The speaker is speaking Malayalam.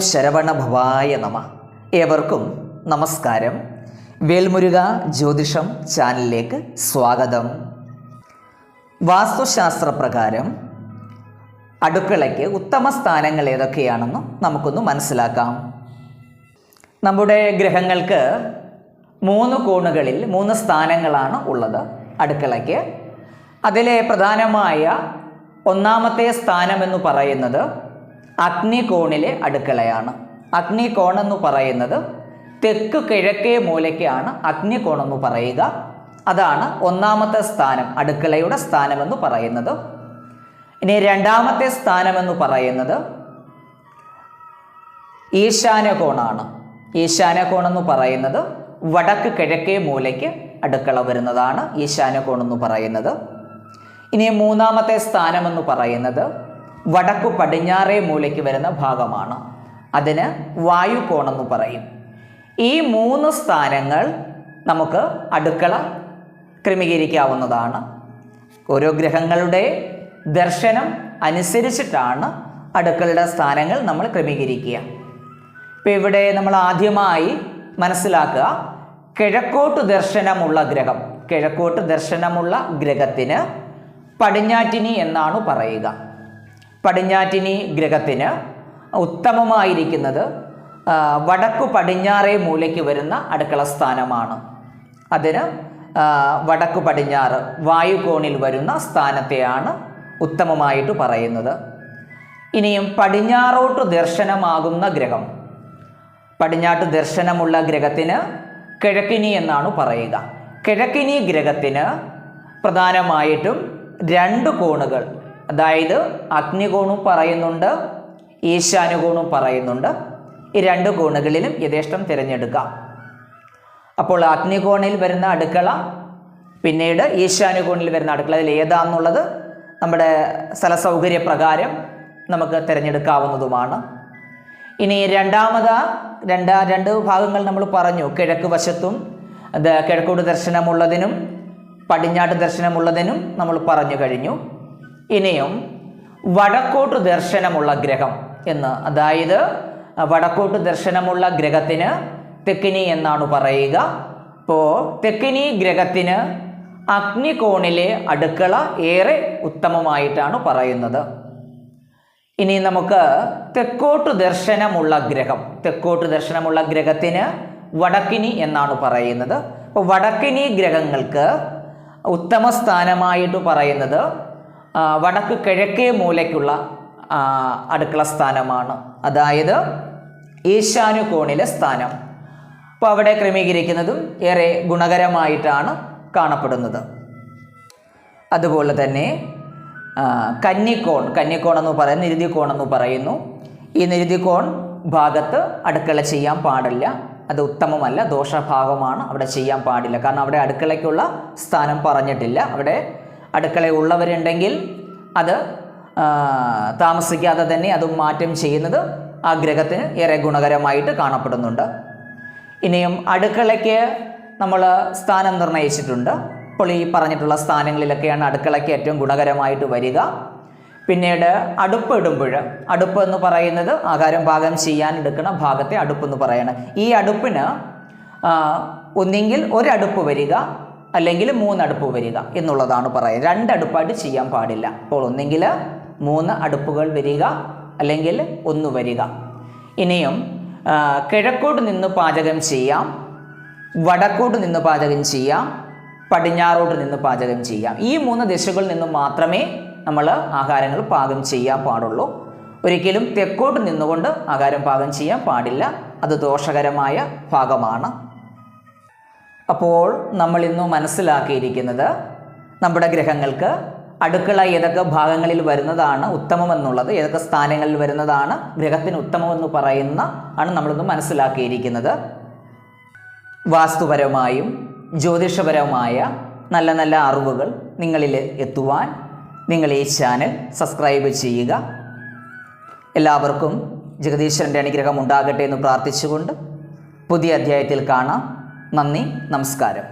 ശരവണഭവായ നമ. ഏവർക്കും നമസ്കാരം. വേൽമുരുക ജ്യോതിഷം ചാനലിലേക്ക് സ്വാഗതം. വാസ്തുശാസ്ത്രപ്രകാരം അടുക്കളയ്ക്ക് ഉത്തമ സ്ഥാനങ്ങൾ ഏതൊക്കെയാണെന്ന് നമുക്കൊന്ന് മനസ്സിലാക്കാം. നമ്മുടെ ഗ്രഹങ്ങൾക്ക് മൂന്ന് കോണുകളിൽ മൂന്ന് സ്ഥാനങ്ങളാണ് ഉള്ളത് അടുക്കളയ്ക്ക്. അതിലെ പ്രധാനമായ ഒന്നാമത്തെ സ്ഥാനം എന്ന് പറയുന്നത് അഗ്നികോണിലെ അടുക്കളയാണ്. അഗ്നികോൺ എന്ന് പറയുന്നത് തെക്ക് കിഴക്കേ മൂലയ്ക്കാണ് അഗ്നികോണെന്ന് പറയുക. അതാണ് ഒന്നാമത്തെ സ്ഥാനം അടുക്കളയുടെ സ്ഥാനമെന്ന് പറയുന്നത്. ഇനി രണ്ടാമത്തെ സ്ഥാനമെന്ന് പറയുന്നത് ഈശാനകോണാണ് ഈശാനകോൺ എന്ന് പറയുന്നത് വടക്ക് കിഴക്കേ മൂലയ്ക്ക് അടുക്കള വരുന്നതാണ് ഈശാനകോൺ എന്ന് പറയുന്നത്. ഇനി മൂന്നാമത്തെ സ്ഥാനമെന്ന് പറയുന്നത് വടക്കു പടിഞ്ഞാറേ മൂലയ്ക്ക് വരുന്ന ഭാഗമാണ്. അതിന് വായുകോണെന്ന് പറയും. ഈ മൂന്ന് സ്ഥാനങ്ങൾ നമുക്ക് അടുക്കള ക്രമീകരിക്കാവുന്നതാണ്. ഓരോ ഗ്രഹങ്ങളുടെ ദർശനം അനുസരിച്ചിട്ടാണ് അടുക്കളയുടെ സ്ഥാനങ്ങൾ നമ്മൾ ക്രമീകരിക്കുക. ഇപ്പോൾ ഇവിടെ നമ്മൾ ആദ്യമായി മനസ്സിലാക്കുക കിഴക്കോട്ട് ദർശനമുള്ള ഗ്രഹം കിഴക്കോട്ട് ദർശനമുള്ള ഗ്രഹത്തിന് പടിഞ്ഞാറ്റിനി എന്നാണ് പറയുക. പടിഞ്ഞാറ്റിനി ഗ്രഹത്തിന് ഉത്തമമായിരിക്കുന്നത് വടക്കു പടിഞ്ഞാറേ മൂലയ്ക്ക് വരുന്ന അടുക്കള സ്ഥാനമാണ്. അതിന് വടക്കു പടിഞ്ഞാറ് വായുകോണിൽ വരുന്ന സ്ഥാനത്തെയാണ് ഉത്തമമായിട്ട് പറയുന്നത്. ഇനിയും പടിഞ്ഞാറോട്ട് ദർശനമാകുന്ന ഗ്രഹം. പടിഞ്ഞാട്ട് ദർശനമുള്ള ഗ്രഹത്തിന് കിഴക്കിനി എന്നാണ് പറയുക. കിഴക്കിനി ഗ്രഹത്തിന് പ്രധാനമായിട്ടും രണ്ട് കോണുകൾ അതായത് അഗ്നികോണും പറയുന്നുണ്ട് ഈശാനുകോണും പറയുന്നുണ്ട്. ഈ രണ്ട് കോണുകളിലും യഥേഷ്ടം തിരഞ്ഞെടുക്കാം. അപ്പോൾ അഗ്നികോണിൽ വരുന്ന അടുക്കള പിന്നീട് ഈശാനുകോണിൽ വരുന്ന അടുക്കള. അതിൽ ഏതാന്നുള്ളത്? നമ്മുടെ സ്ഥല സൗകര്യപ്രകാരം നമുക്ക് തിരഞ്ഞെടുക്കാവുന്നതുമാണ്. ഇനി രണ്ടാമത് രണ്ടാ രണ്ട് ഭാഗങ്ങൾ നമ്മൾ പറഞ്ഞു. കിഴക്ക് വശത്തും കിഴക്കോട് ദർശനമുള്ളതിനും പടിഞ്ഞാട്ട് ദർശനമുള്ളതിനും നമ്മൾ പറഞ്ഞു കഴിഞ്ഞു. ഇനിയും വടക്കോട്ട് ദർശനമുള്ള ഗ്രഹം എന്ന്. അതായത് വടക്കോട്ട് ദർശനമുള്ള ഗ്രഹത്തിന് തെക്കിനി എന്നാണ് പറയുക. അപ്പോൾ തെക്കിനി ഗ്രഹത്തിന് അഗ്നികോണിലെ അടുക്കള ഏറെ ഉത്തമമായിട്ടാണ് പറയുന്നത്. ഇനി നമുക്ക് തെക്കോട്ട് ദർശനമുള്ള ഗ്രഹം തെക്കോട്ട് ദർശനമുള്ള ഗ്രഹത്തിന് വടക്കിനി എന്നാണ് പറയുന്നത്. അപ്പോൾ വടക്കിനി ഗ്രഹങ്ങൾക്ക് ഉത്തമ സ്ഥാനമായിട്ട് പറയുന്നത് വടക്ക് കിഴക്കേ മൂലയ്ക്കുള്ള അടുക്കള സ്ഥാനമാണ്. അതായത് ഈശാനു കോണിലെ സ്ഥാനം. അപ്പോൾ അവിടെ ക്രമീകരിക്കുന്നതും ഏറെ ഗുണകരമായിട്ടാണ് കാണപ്പെടുന്നത്. അതുപോലെ തന്നെ കന്നിക്കോൺ കന്നിക്കോൺ എന്ന് പറയുന്നത് നിരുതിക്കോൺ എന്ന് പറയുന്നു. ഈ നിരുതികോൺ ഭാഗത്ത് അടുക്കള ചെയ്യാൻ പാടില്ല. അത് ഉത്തമമല്ല ദോഷഭാഗമാണ് അവിടെ ചെയ്യാൻ പാടില്ല. കാരണം അവിടെ അടുക്കളയ്ക്കുള്ള സ്ഥാനം പറഞ്ഞിട്ടില്ല. അവിടെ അടുക്കള ഉള്ളവരുണ്ടെങ്കിൽ അത് താമസിക്കാതെ തന്നെ അത് മാറ്റം ചെയ്യുന്നത് ആ ഗ്രഹത്തിന് ഏറെ ഗുണകരമായിട്ട് കാണപ്പെടുന്നുണ്ട്. ഇനിയും അടുക്കളയ്ക്ക് നമ്മൾ സ്ഥാനം നിർണയിച്ചിട്ടുണ്ട്. അപ്പോൾ ഈ പറഞ്ഞിട്ടുള്ള സ്ഥാനങ്ങളിലൊക്കെയാണ് അടുക്കളയ്ക്ക് ഏറ്റവും ഗുണകരമായിട്ട് വരിക. പിന്നീട് അടുപ്പ് ഇടുമ്പോൾ അടുപ്പ് എന്ന് പറയുന്നത് ആഹാരം പാകം ചെയ്യാൻ എടുക്കുന്ന ഭാഗത്തെ അടുപ്പ് എന്ന് പറയണം. ഈ അടുപ്പിന് ഒന്നെങ്കിൽ ഒരടുപ്പ് വരിക അല്ലെങ്കിൽ മൂന്നടുപ്പ് വരിക എന്നുള്ളതാണ് പറയുന്നത്. രണ്ടടുപ്പായിട്ട് ചെയ്യാൻ പാടില്ല. അപ്പോൾ ഒന്നെങ്കിൽ മൂന്ന് അടുപ്പുകൾ വരിക അല്ലെങ്കിൽ ഒന്ന് വരിക. ഇനിയും കിഴക്കോട്ട് നിന്ന് പാചകം ചെയ്യാം വടക്കോട്ട് നിന്ന് പാചകം ചെയ്യാം പടിഞ്ഞാറോട്ട് നിന്ന് പാചകം ചെയ്യാം. ഈ മൂന്ന് ദിശകളിൽ നിന്ന് മാത്രമേ നമ്മൾ ആഹാരങ്ങൾ പാകം ചെയ്യാൻ പാടുള്ളൂ. ഒരിക്കലും തെക്കോട്ട് നിന്നുകൊണ്ട് ആഹാരം പാകം ചെയ്യാൻ പാടില്ല. അത് ദോഷകരമായ ഭാഗമാണ്. അപ്പോൾ നമ്മൾ ഇന്ന് മനസ്സിലാക്കിയിരിക്കുന്നത് നമ്മുടെ ഗ്രഹങ്ങൾക്ക് അടുക്കള ഏതൊക്കെ ഭാഗങ്ങളിൽ വരുന്നതാണ് ഉത്തമമെന്നുള്ളത് ഏതൊക്കെ സ്ഥാനങ്ങളിൽ വരുന്നതാണ് ഗ്രഹത്തിന് ഉത്തമമെന്ന് പറയുന്ന ആണ് നമ്മളിന്ന് മനസ്സിലാക്കിയിരിക്കുന്നത്. വാസ്തുപരമായും ജ്യോതിഷപരമായ നല്ല നല്ല അറിവുകൾ നിങ്ങളിൽ എത്തുവാൻ നിങ്ങൾ ഈ ചാനൽ സബ്സ്ക്രൈബ് ചെയ്യുക. എല്ലാവർക്കും ജഗദീശ്വരന്റെ അനുഗ്രഹം ഉണ്ടാകട്ടെ എന്ന് പ്രാർത്ഥിച്ചുകൊണ്ട് പുതിയ അധ്യായത്തിൽ കാണാം. നന്ദി നമസ്കാരം.